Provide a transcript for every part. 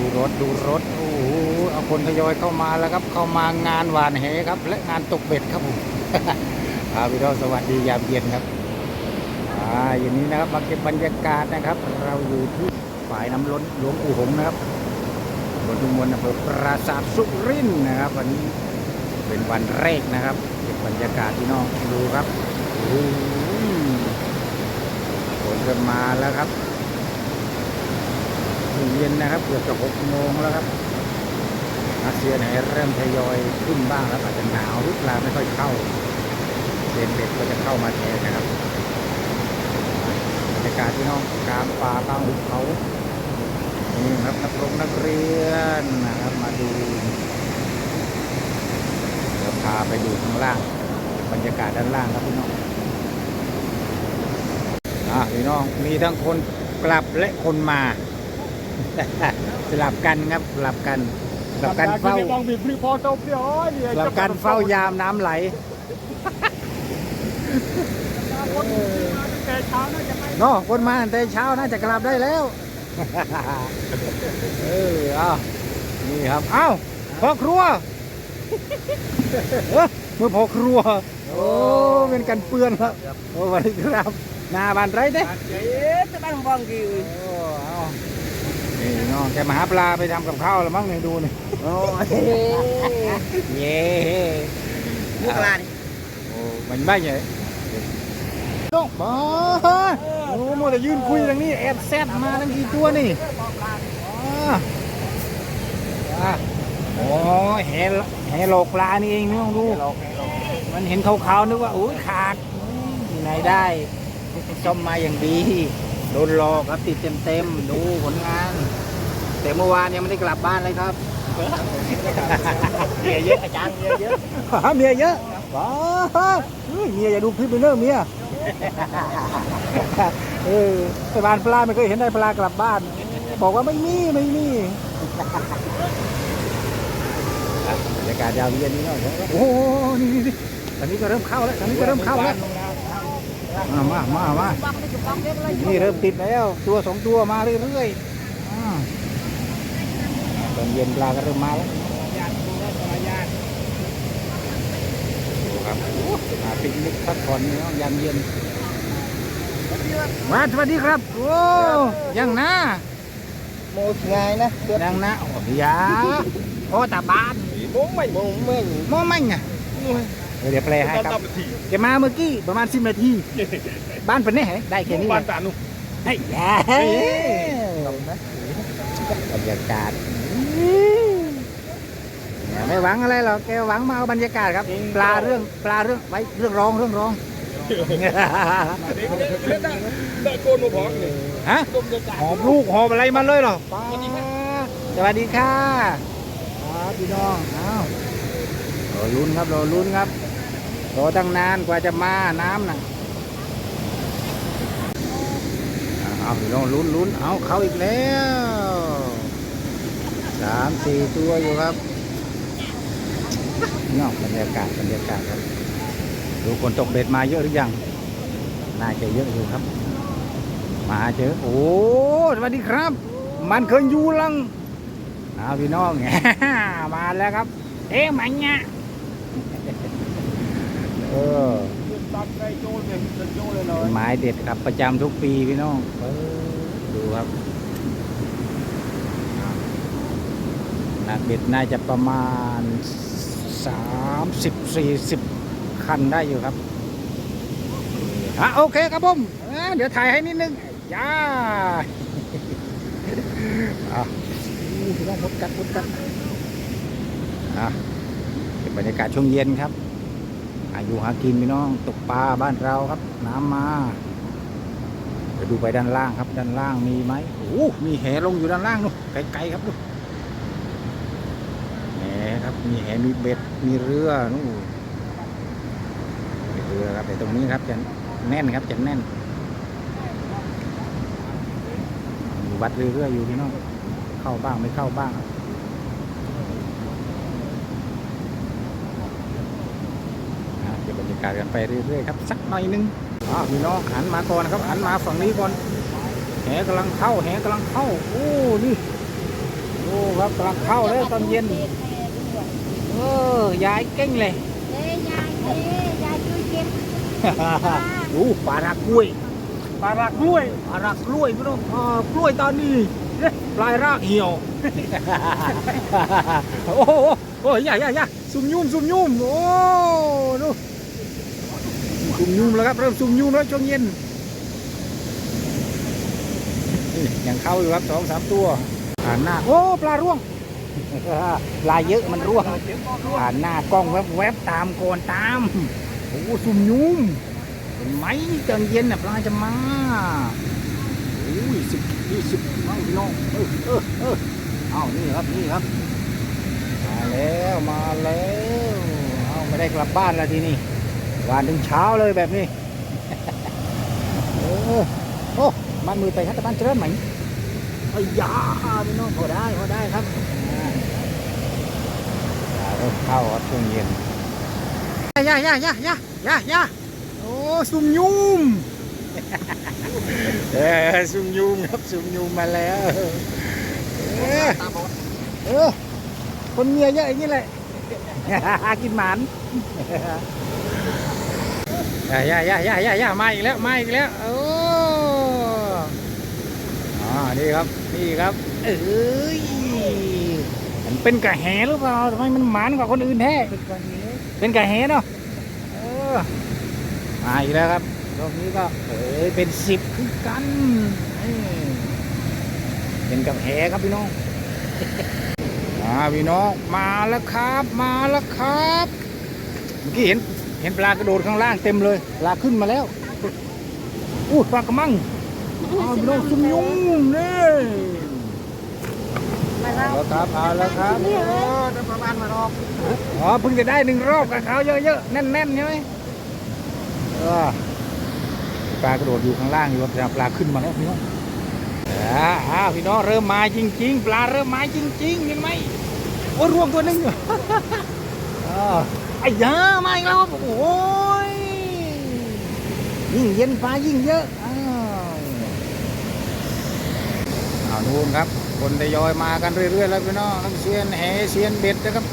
ดูรถดูรถ โอ้โหเอาคนทยอยเข้ามาแล้วครับ เข้ามางานหวานแหครับ และงานตกเบ็ดครับผมครับพี่น้องสวัสดียามเย็นครับอ่าอย่างนี้นะครับมาเก็บบรรยากาศนะครับ เราอยู่ที่ฝ่ายน้ำล้นหลวงปู่หงนะครับบนทุมวลอำเภอปราสาทสุรินทร์นะครับ วันนี้เป็นวันแรกนะครับเก็บบรรยากาศพี่น้องดูครับโอ้โหคนเริ่มมาแล้วครับ เย็นนะครับเกือบจะหกโมงแล้วครับอาเซียนไหนเริ่มทยอยขึ้นบ้างแล้วอาจจะหนาวหรือเปลาไม่ค่อยเข้าเด็นเด็ดก็จะเข้ามาแทนนะครับบรรยากาศที่น้องกลางป่ากลางหุบเขานี่ครับนักลงนักเรียนนะครับมาดูเดี๋ยวพาไปดูข้างล่าง บรรยากาศด้านล่างครับพี่น้องอะพี่น้องมีทั้งคนกลับและคนมา สลับกันครับสลับกันสลับกันเฝ้าบองบีบพอจบเดียวสลับกันเฝ้ายามน้ำไหลแต่เช้าน่าจะไม่เนาะคนมาตั้งแต่เช้าน่าจะกลับได้แล้ว เออเอานี่ครับ เอ้าพ่อครัวเอ้อเมื่อพ่อครัว โอ้เป็นกันเปื้อนครับ โอ้สวัสดีครับ หนาบานไรเด้เจ๊จะบ้านบองกี่โอ้เอา นี่น้องแกมาหาปลาไปทำกับข้าวแล้วมั้งเนี่ยดูนี่โอ้ยเย้ลูกหลานโอ้มันไม่ใช่ต้องมาโอ้โมแต่ยืนคุยตรงนี้แอบแซดมาทั้งกี่ตัวนี่อ่าอ่าโอ้แหแหโลกปลานี่เองนี่ต้องดูมันเห็นขาวๆนึกว่าโอ้ยขาดที่ไหนได้ซ่อมมาอย่างดี โดนหลอกครับติดเต็มๆดูผลงาน แต่เมื่อวานยังไม่ได้กลับบ้านเลยครับเมียเยอะอาจารย์เมียเยอะหาเมียเยอะว้าวเฮ้ยเมียอย่าดูคลิปไปเนอะเมียเออไปบ้านปลาไม่เคยเห็นได้ปลากลับบ้าน บอกว่าไม่มีไม่มีอะบรรยากาศยาวเย็นนี้หน่อยโอ้โหนี่นี่นี่ตอนนี้ก็เริ่มเข้าแล้วตอนนี้ก็เริ่มเข้าแล้ว มามามามานี่เริ่มติดแล้ว ตัวสองตัวมาเรื่อยๆอ่าตอนเย็นปลาก็เริ่มมาแล้วดูครับมาปิกนิกพักผ่อนเนาะยามเย็นมาสวัสดีครับ โอ้ยังนะโมไงนะเดือดยังนะโอ้ยาโอ้ตาบานมุ้งไม่มุ้งไม่มอมั่งไง เดี๋ยวเดี๋ยวแปลให้ครับแกมาเมื่อกี้ประมาณสิบนาที บ้านเป็นไงได้แค่นี้บ้านเลยตานุไอ้ยาบรรยากาศเนี่ยไม่หวังอะไรหรอกแกหวังมาเอาบรรยากาศครับ ปลาเรื่องปลาเรื่องไว้เรื่องร้องเรื่องร้องเด็กโกนมาพอกเลยฮะดมจะจ่ายหอบลูกหอบอะไรมาเลยเหรอป้าสวัสดีค่ะครับพี่น้องอ้าวรอลุ้นครับรอลุ้นครับร อตั้งนานกว่าจะมาน้ำน่ะเอาพี่น้องลุ้นลุ้นเอาเขาอีกแล้วสามสี่ตัวอยู่ครับนอกบรรยากาศบรรยากาศครับดูคนตกเบ็ดมาเยอะหรือยังน่าจะเยอะอยู่ครับ มาเจอโอ้สวัสดีครับ มันเคยอยู่ลังเอาพี่น้องมาแล้วครับ เอ๊ะมันเนี่ย เออตัดไปโจเลยจะโจเลยเลเป็ยนไม้เด็ดครับประจำทุกปีพี่น้องเออดูครับหนักเบ็ดน่าจะประมาณ30-40คันได้อยู่ครับอะโอเคครับผมอะเดี๋ยวถ่ายให้นิดนึงจ้าอะอู้พี่น้องมดกัดมดกัดอะเป็นบรรยากาศช่วงเย็นครับ อายุหากินพี่น้องตกปลาบ้านเราครับ น้ำมาเดี๋ยวดูไปด้านล่างครับ ด้านล่างมีไหมโอ้มีแหลงอยู่ด้านล่างนู่นไกลๆครับนู่นแหครับ มีแหมีเบ็ดมีเรือนู่นมีเรือครับแต่ตรงนี้ครับจะแน่นครับจะแน่นมีวัดเรื่อยๆอยู่พี่น้องเข้าบ้างไม่เข้าบ้างครับ นะเก็บบรรยากาศกันไปเรื่อยๆครับสักหน่อยหนึงอ่าพี่น้องหันมาก่อนนะครับหันมาฝั่งนี้ก่อนแหกำลังเข้าแหกำลังเข้าโอ้นี่โอ้ครับกำลังเข้าแล้วตอนเย็นเออยายเก่งเลยเอ้ยยายเอ้ยยายช่วยเก็บดูปลารักกล้วยปลารักกล้วยปลารักกล้วยพี่น้องอ่ากล้วยตอนนี้เอ๊ะปลายรากเหี่ยวโอ้โหโอ้ยอย่าอย่าอย่าซุ่มยุ่มซุ่มยุ่มโอ้ดู ซุ่มยุ่มแล้วครับเริ่มซุ่มยุ่มแล้วช่วงเย็นนี่ยังเข้าอยู่ครับสองสามตัวผ่านหน้าโอ้ปลาร่วงปลาเยอะมันร่วงผ่านหน้ากล้องแวบๆตามโกนตามโอ้ซุ่มยุ่มเห็นไหมตอนเย็นน่ะปลาจะมาโอ้ยสิบยี่สิบน้องพี่น้องเออเออเออเอานี่ครับนี่ครับมาแล้วมาแล้วเอาไม่ได้กลับบ้านแล้วทีนี้ วานถึงเช้าเลยแบบนี้เออโอ้มันมือไปฮัตตะบ้านเจริญไหมไอ้ยาพี่น้องพอได้พอได้ครับอ่าเริ่มเข้าครับช่วงเย็นย่าย่าย่าย่าย่าย่าโอ้ซุ่มยุ่มเออซุ่มยุ่มครับซุ่มยุ่มมาแล้วเออเออคนเมียเยอะอย่างนี้แหละกินหมัน ย่าย่าย่าย่าย่าย่ามาอีกแล้วมาอีกแล้วโอ้อ๋อนี่ครับนี่ครับเอ้ยมันเป็นกระแหหรือเปล่าทำไมมันหมันกว่าคนอื่นแท้เป็นไก่แหเนาะเออมาอีกแล้วครับรอบนี้ก็เอ้ยเป็นสิบคือกันเป็นกับแหครับพี่น้องมาพี่น้องมาแล้วครับ มาแล้วครับเมื่อกี้เห็น เห็นปลากระโดดข้างล่างเต็มเลยปลาขึ้นมาแล้วอู้ปลากระมังเอาพี่น้องซุ่มยุ่งนี่มาเราเอาแล้วครับเอาแล้วครับนี่เอ้ยจะประมาณมารอบอ๋อเพิ่งจะได้หนึ่งรอบกับเขาเยอะๆแน่นๆใช่ไหมเออปลากระโดดอยู่ข้างล่างอยู่ครับปลาขึ้นมาแล้วพี่น้องอ่าอ่าพี่น้องเริ่มมาจริง ๆ ปลาเริ่มมาจริงๆเห็นไหมโอ้ยรวมตัวหนึงอ่า ไอ้ยามาอีกแล้วครับโอ้ยยิ่งเย็นปลายิ่งเยอะอ้าวเอานู่นครับ คนทยอยมากันเรื่อยๆแล้วพี่น้องทั้งเซียนแห่เซียนเบ็ดนะครับ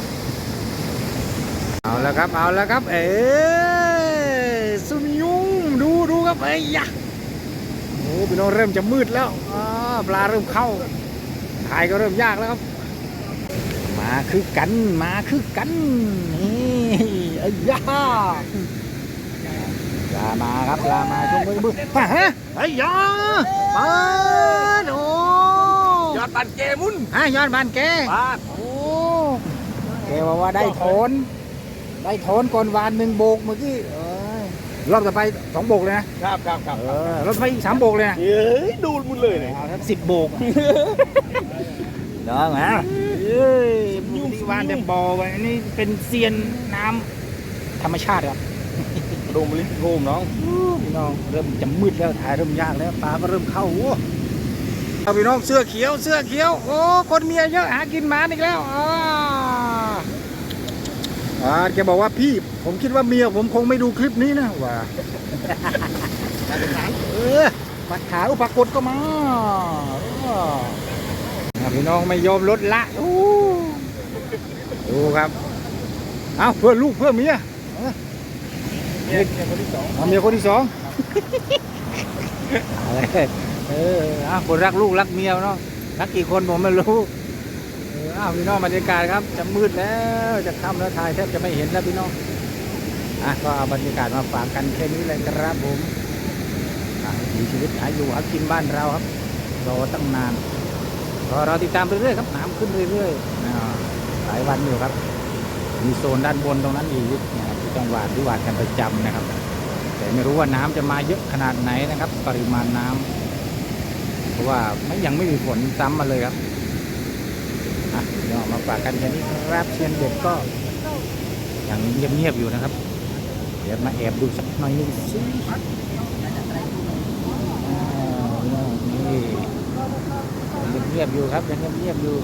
เอาแล้วครับเอาแล้วครับ เอ๋สุนยุงดูดูครับเอ้ยะโอ้พี่น้องเริ่มจะมืดแล้วอปลาเริ่มเข้าถ่ายก็เริ่มยากแล้วครับ มาคือกันมาคือกันนี่ไอ้ยะปลามาครับปลามาช่วงมือมือฮะฮะไอ้ยะปลาโอ้ยอดปันเกมุนฮะยอดบานแกบาทโอ้แกบอกว่าได้โถนได้โถนก่อนวานหนึ่งโบกเมื่อกี้เอ้ยรอบต่อไปสองโบกเลยนะครับครับครับเออรอบต่อไปอีกสามโบกเลยนะเฮ้ยดูดมุนเลยเนี่ยเอาทั้งสิบโบกเด้อมาเอ้ยยุ่งที่วานแต่บ่อไว้อันนี้เป็นเซียนน้ำธรรมชาติครับโดมลิ้นโกมน้องพี่น้องเริ่มจะมืดแล้วถ่ายเริ่มยากแล้วปลาก็เริ่มเข้าโอ้เอาพี่น้องเสื้อเขียวเสื้อเขียวโอ้คนเมียเยอะหากินหมาอีกแล้วอ่าอ่าแกบอกว่าพี่ผมคิดว่าเมียผมคงไม่ดูคลิปนี้นะว่าเออปัดขาอุปรากฏก็มาเอออ่า พี่น้องไม่ยอมลดละอู้ดูครับเอาเพื่อลูกเพื่อเมียเมียเมียคนที่สองเอาเมียคนที่สองอะไรเอออะคนรักลูกรักเมียเนาะรักกี่คนผมไม่รู้เอออ้าวพี่น้องบรรยากาศครับ จะมืดแล้วจะค่ำแล้วถ่ายแทบจะไม่เห็นแล้วพี่น้องอะก็เอาบรรยากาศมาฝากกันแค่นี้เลยครับผมอะวิถีชีวิตหาอยู่หากินบ้านเราครับรอตั้งนาน รอเราติดตามเรื่อยๆครับน้ำขึ้นเรื่อยๆอ่าหลายวันอยู่ครับ มีโซนด้านบนตรงนั้นอีกนะครับที่ต้องหวานที่หวานกันประจำนะครับ แต่ไม่รู้ว่าน้ำจะมาเยอะขนาดไหนนะครับ ปริมาณน้ำเพราะว่าไม่ยังไม่มีฝนซ้ำมาเลยครับอะเดี๋ยวเอามาฝากกันแค่นี้ครับเชียนเด็กก็ยังเงียบๆอยู่นะครับ เดี๋ยวมาแอบดูสักหน่อยหนึงสิอ่านี่ ยังเงียบอยู่ครับยังเงียบอยู่